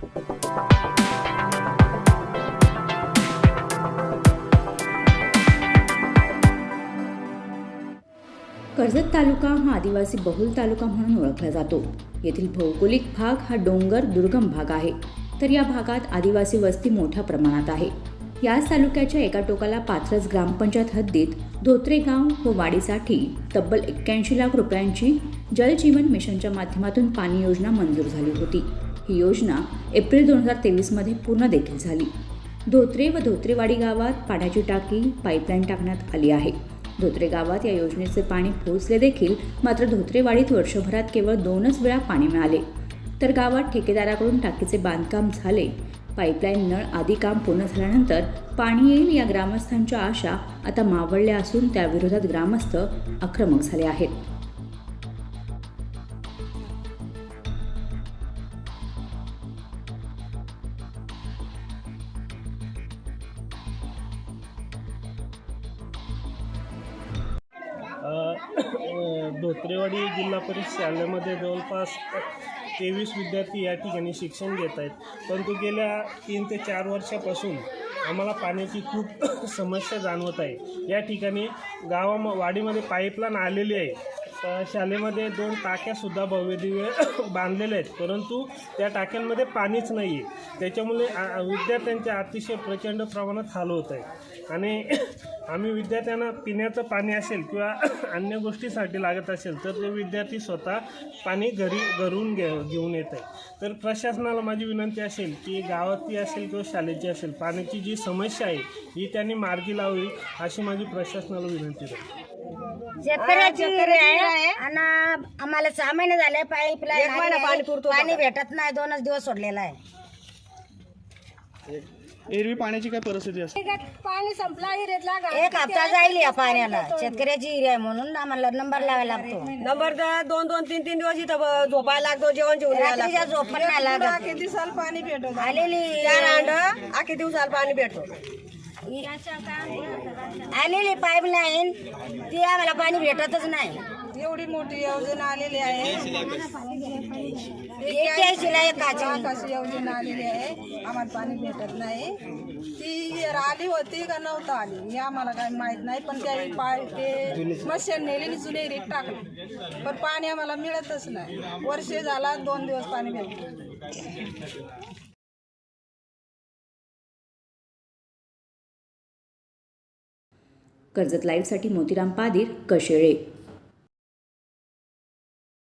कर्जत तालुका हा आदिवासी बहुल तालुका म्हणून ओळखला जातो. येथील भौगोलिक भाग हा डोंगर दुर्गम भाग आहे. तर या भागात आदिवासी वस्ती मोठ्या प्रमाणात आहे. याच तालुक्याच्या एका टोकाला पाथरस ग्रामपंचायत हद्दीत धोत्रे गाव व वाडीसाठी तब्बल एक्क्याऐंशी लाख रुपयांची जलजीवन मिशनच्या माध्यमातून पाणी योजना मंजूर झाली होती. ही योजना एप्रिल दोन हजार तेवीसमध्ये पूर्ण देखील झाली. धोत्रे व धोत्रेवाडी गावात पाण्याची टाकी पाईपलाईन टाकण्यात आली आहे. धोत्रे गावात या योजनेचे पाणी पोहोचले देखील मात्र धोत्रेवाडीत वर्षभरात केवळ दोनच वेळा पाणी मिळाले. तर गावात ठेकेदाराकडून टाकीचे बांधकाम झाले. पाईपलाईन नळ आदी काम पूर्ण झाल्यानंतर पाणी येईल या ग्रामस्थांच्या आशा आता मावळल्या असून त्याविरोधात ग्रामस्थ आक्रमक झाले आहेत. धोत्रेवाडी जिल्हा परिषद शाळेमध्ये जवळपास तेवीस विद्यार्थी या ठिकाणी शिक्षण घेत आहेत. परंतु गेल्या तीन ते चार वर्षापासून आम्हाला पाण्याची खूप समस्या जाणवत आहे. या ठिकाणी गावा वाडीमध्ये पाईपलाईन आलेली आहे. शालेमध्ये शाळेमध्ये दोन टाक्यासुद्धा भव्य दिव्य बांधलेल्या आहेत. परंतु त्या टाक्यांमध्ये पाणीच नाही आहे त्याच्यामुळे विद्यार्थ्यांचे अतिशय प्रचंड प्रमाणात हाल होत आहे. आणि आम्ही विद्यार्थ्यांना पिण्याचं पाणी असेल किंवा अन्य गोष्टीसाठी लागत असेल तर ते विद्यार्थी स्वतः पाणी घरी घरून घे घेऊन येत आहे तर प्रशासनाला माझी विनंती असेल की गावातली असेल किंवा शाळेची असेल पाण्याची जी समस्या आहे ही त्यांनी मार्गी लावावी अशी माझी प्रशासनाला विनंती आहे. शेतकऱ्याची आहे आणि आम्हाला सहा महिने झाले एक महिना पाणी पुरतो पाणी भेटत नाही दोनच दिवस सोडलेला आहे. एरवी पाण्याची काय परिस्थिती असते? पाणी संपला हिरेतला एक हप्ता जाईल या पाण्याला. शेतकऱ्याची हिरी आहे म्हणून आम्हाला नंबर लावायला लागतो. नंबर द- दोन दोन तीन तीन दिवस इथं ब- झोपायला लागतो जेवण जेवण रात्रीच्या लागतो. झोप पण नाही लागत. आखे दिवसाला पाणी भेटत आलेली चार अंड आखे दिवसाला पाणी भेटतो. आलेली पाईपलाईन ती आम्हाला पाणी भेटतच नाही. एवढी मोठी योजना आलेली आहे. योजना आलेली आहे. आम्हाला पाणी भेटत नाही. ती आली होती का नव्हतं आली? हे आम्हाला काही माहीत नाही पण त्यावेळी पाय ते मशीन नेलेली जुने रेट टाकली. पण पाणी आम्हाला मिळतच नाही. वर्ष झाला दोन दिवस पाणी भेटलं. कर्जत लाईव्हसाठी मोतीराम पादीर कशेळे.